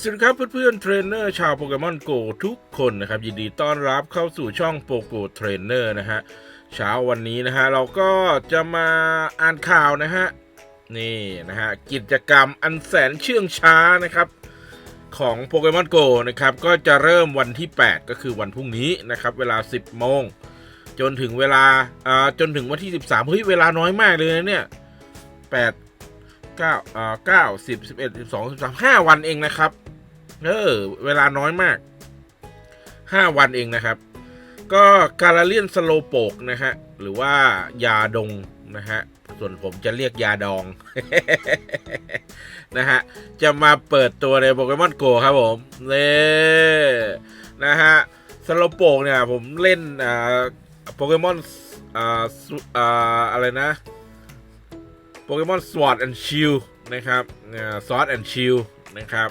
สวัสดีครับเพื่อนๆเทรนเนอร์ชาวโปเกมอนโกทุกคนนะครับยินดีต้อนรับเข้าสู่ช่องโปโกเทรนเนอร์นะฮะเช้าวันนี้นะฮะเราก็จะมาอ่านข่าวนะฮะนี่นะฮะกิจกรรมอันแสนเชื่องช้านะครับของโปเกมอนโกนะครับก็จะเริ่มวันที่ 8 ก็คือวันพรุ่งนี้นะครับเวลา 10 โมง จนถึงเวลาอ่าจนถึงวันที่ 13เฮ้ยเวลาน้อยมากเลยนะเนี่ย8 9อ่า9 10 11 12 13 5 วันเองนะครับ เออ เวลาน้อยมาก 5 วันเองนะครับ ก็การาเลียนสโลโปกนะฮะ หรือว่ายาดงนะฮะ ส่วนผมจะเรียกยาดอง นะฮะ จะมาเปิดตัวในโปเกมอนโกครับผมเน่นะฮะสโลโปกเนี่ย ผมเล่นอ่าโปเกมอนอ่าอ่าอะไรนะโปเกมอนสวอตแอนด์ชิลนะครับซอสแอนด์ชิลนะครับ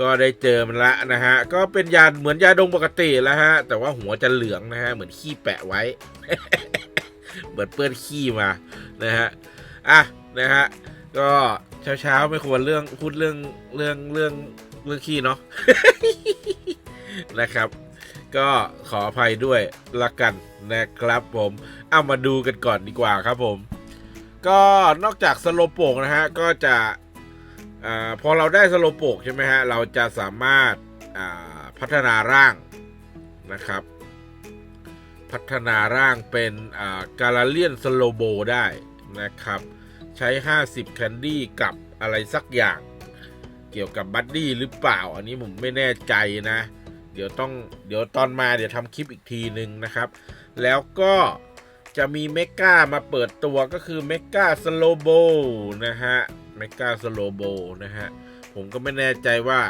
ก็ได้เจอมันละนะฮะ ก็เป็นยาเหมือนยาดงปกติแล้วฮะ แต่ว่าหัวจะเหลืองนะฮะ เหมือนขี้แปะไว้ เหมือนเปื้อนขี้มา นะฮะ อะ นะฮะ ก็เช้าเช้าๆไม่ควรเรื่องพูดเรื่องเรื่องเรื่องเรื่องขี้เนาะ นะครับ ก็ขออภัยด้วยละกันนะครับผม เอามาดูกันก่อนดีกว่าครับผม ก็นอกจากสโลโปกนะฮะ ก็จะ อพอเราได้สโลโปกใช่ไหมฮะ เราจะสามารถพัฒนาร่างนะครับ พัฒนาร่างเป็นการาเลียนสโลโบได้นะครับ ใช้ 50 แคนดี้กับอะไรสักอย่าง เกี่ยวกับบัดดี้หรือเปล่า อันนี้ผมไม่แน่ใจนะ เดี๋ยวต้องเดี๋ยวตอนมาเดี๋ยวทำคลิปอีกทีหนึ่งนะครับ แล้วก็จะมีเมกามาเปิดตัวก็คือเมกาสโลโบนะฮะ เมกาสโลโบนะฮะ ผมก็ไม่แน่ใจว่า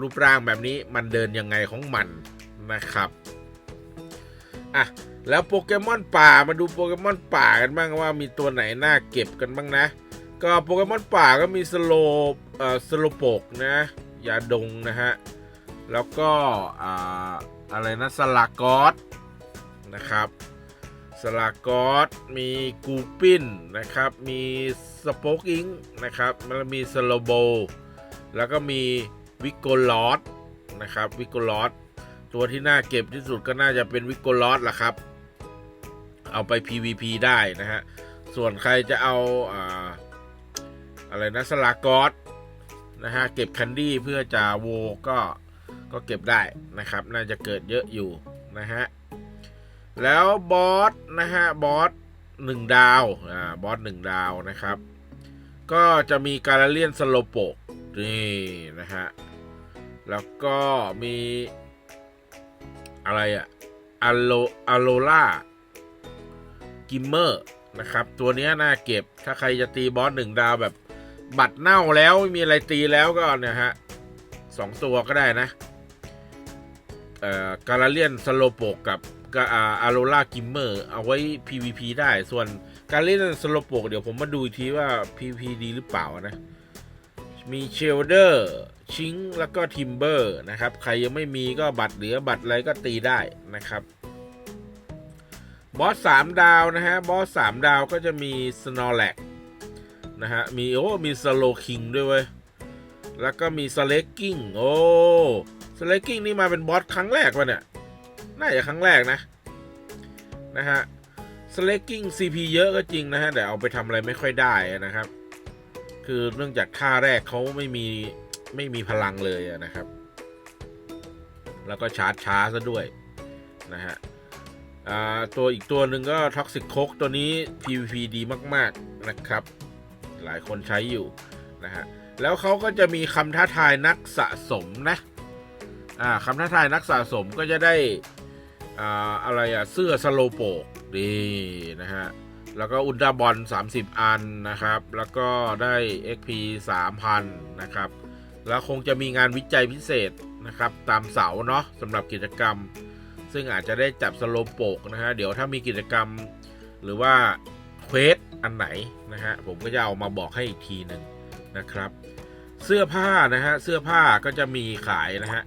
รูปร่างแบบนี้มันเดินยังไงของมันนะครับ อะ แล้วโปเกมอนป่ามาดูโปเกมอนป่ากันบ้างว่ามีตัวไหนน่าเก็บกันบ้างนะ ก็โปเกมอนป่าก็มีสโลเอ่อสโลโปกนะยาดงนะฮะ แล้วก็อ่าอะไรนะสลากอสนะครับ สลากอสมีกูปินนะครับ มีสโปกอิงนะครับมันมีสโลโบ แล้วก็มีวิกโกลอสนะครับวิกโกลอสตัวที่น่าเก็บที่สุดก็น่าจะเป็นวิกโกลอสละครับ เอาไป PVP ได้นะฮะ ส่วนใครจะเอาอ่าอะไรนะสลากอสนะฮะเก็บแคนดี้เพื่อจะโวก็ก็เก็บได้นะครับ น่าจะเกิดเยอะอยู่นะฮะ แล้วบอสนะฮะบอสหนึ่งดาวอ่าบอสหนึ่งดาวนะครับ ก็จะมีการเลียนสโลโปกนี่นะฮะแล้วก็มีอะไรอะอโลอโลล่ากิมเมอร์นะครับ ตัวนี้น่าเก็บถ้าใครจะตีบอสหนึ่งดาวแบบบัตรเน่าแล้วไม่มีอะไรตีแล้วก็เนี่ยฮะสองตัวก็ได้นะเอ่อการเลียนสโลโปกกับ อาโรล่ากิมเมอร์เอาไว้ PVP ได้ ส่วนการเล่นสโลโปกเดี๋ยวผมมาดูทีว่า PVP ดีหรือเปล่านะ มีเชลเดอร์ชิงแล้วก็ทิมเบอร์นะครับ ใครยังไม่มีก็บัตรเหลือบัตรอะไรก็ตีได้นะครับบอสสามดาวนะฮะ บอสสามดาวก็จะมีสโนแลกนะฮะ มีโอ้ มีสโลคิงด้วยเว้ย แล้วก็มีสเลกกิ้งโอ้สเลกกิ้งนี่มาเป็นบอสครั้งแรกวะเนี่ย น่าจะครั้งแรกนะ นะฮะสเลกกิ้ง CP เยอะก็จริงนะฮะ แต่เอาไปทำอะไรไม่ค่อยได้นะครับ คือเนื่องจากท่าแรกเขาไม่มี ไม่มีพลังเลยนะครับ แล้วก็ชาร์จช้าซะด้วยนะฮะอ่าตัวอีกตัวหนึ่งก็ท็อกซิ c โคกตัวนี้ PVP ดีมาก ๆ นะครับ หลายคนใช้อยู่นะฮะ แล้วเขาก็จะมีคำท้าทายนักสะสมนะ อ่าคำท้าทายนักสะสมก็จะได้ อะไรอะเสื้อสโลโปกดีนะฮะ แล้วก็อุลตราบอล 30 อันนะครับ แล้วก็ได้ XP 3,000 นะครับ แล้วคงจะมีงานวิจัยพิเศษนะครับ ตามเสาเนาะสำหรับกิจกรรม ซึ่งอาจจะได้จับสโลโปกนะฮะ เดี๋ยวถ้ามีกิจกรรมหรือว่าเควสอันไหนนะฮะ ผมก็จะเอามาบอกให้อีกทีหนึ่งนะครับ เสื้อผ้านะฮะ เสื้อผ้าก็จะมีขายนะฮะ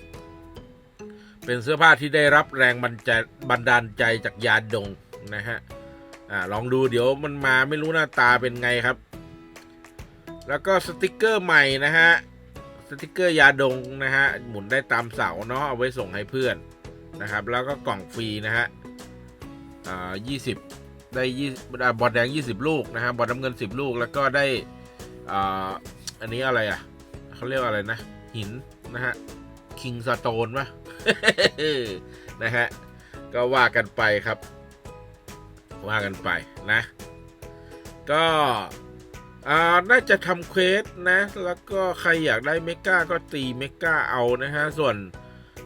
เป็นเสื้อผ้าที่ได้รับแรงบันใจบันดาลใจจากยาดงนะฮะอ่าลองดูเดี๋ยวมันมาไม่รู้หน้าตาเป็นไงครับ แล้วก็สติกเกอร์ใหม่นะฮะสติกเกอร์ยาดงนะฮะหมุนได้ตามเสาเนาะเอาไว้ส่งให้เพื่อนนะครับ แล้วก็กล่องฟรีนะฮะอ่ายี่สิบได้ยี่บอลแดง 20 ลูกนะฮะบอลน้ำเงิน 10 ลูกแล้วก็ได้อ่าอันนี้อะไรอะเขาเรียกอะไรนะ หินนะฮะคิงสโตนปะ นะฮะ ก็ว่ากันไปครับ ว่ากันไปนะ ก็อ่าน่าจะทำเควสนะ แล้วก็ใครอยากได้เมกาก็ตีเมกาเอานะฮะ ส่วน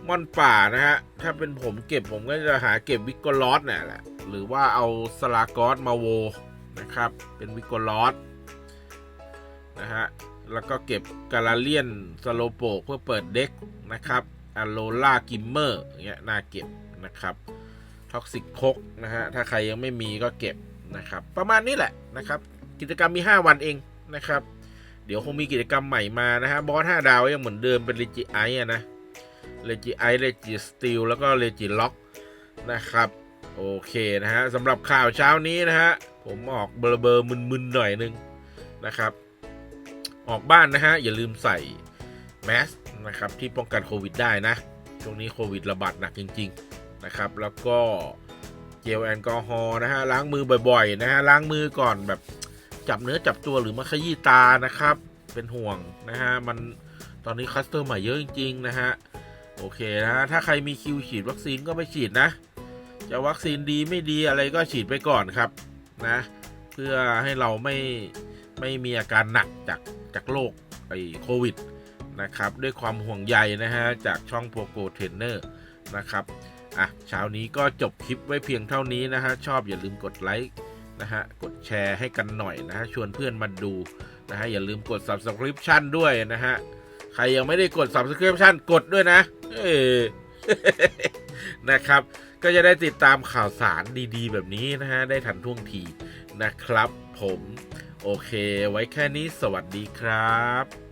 ม่อนป่านะฮะ ถ้าเป็นผมเก็บผมก็จะหาเก็บวิกโกลอสเนี่ยแหละ หรือว่าเอาสลากอสมาโวนะครับ เป็นวิกโกลอสนะฮะ แล้วก็เก็บกาลาเลียนสโลโปกเพื่อเปิดเด็กนะครับ อโลล่ากิมเมอร์เงี้ยน่าเก็บนะครับท็อกซิกคกนะฮะ ถ้าใครยังไม่มีก็เก็บนะครับ ประมาณนี้แหละนะครับ กิจกรรมมี 5 วันเองนะครับ เดี๋ยวคงมีกิจกรรมใหม่มานะฮะ บอส5ดาวยังเหมือนเดิมเป็นเลจิไออะนะ เลจิไอเลจิสตีลแล้วก็เลจิล็อกนะครับ โอเคนะฮะสำหรับข่าวเช้านี้นะฮะ ผมออกเบลเบอร์มึนๆหน่อยนึงนะครับ ออกบ้านนะฮะ อย่าลืมใส่แมส นะครับที่ป้องกันโควิดได้นะ ช่วงนี้โควิดระบาดหนักจริง ๆนะครับ แล้วก็เจลแอลกอฮอล์นะฮะล้างมือบ่อยๆนะฮะล้างมือก่อนแบบจับเนื้อจับตัวหรือมาขยี้ตานะครับ เป็นห่วงนะฮะมันตอนนี้คัสเตอร์ใหม่เยอะจริงๆนะฮะโอเคนะฮะถ้าใครมีคิวฉีดวัคซีนก็ไปฉีดนะ จะวัคซีนดีไม่ดีอะไรก็ฉีดไปก่อนครับนะ เพื่อให้เราไม่ไม่มีอาการหนักจากจากโรคไอ้โควิด นะครับ ด้วยความห่วงใยนะฮะจากช่องโปโกเทรนเนอร์นะครับอะเช้านี้ก็จบคลิปไว้เพียงเท่านี้นะฮะชอบอย่าลืมกดไลค์นะฮะกดแชร์ให้กันหน่อยนะฮะชวนเพื่อนมาดูนะฮะอย่าลืมกด subscription ด้วยนะฮะใครยังไม่ได้กด subscription กดด้วยนะเออนะครับก็จะได้ติดตามข่าวสารดีๆ แบบนี้นะฮะได้ทันท่วงทีนะครับผม โอเค ไว้แค่นี้สวัสดีครับ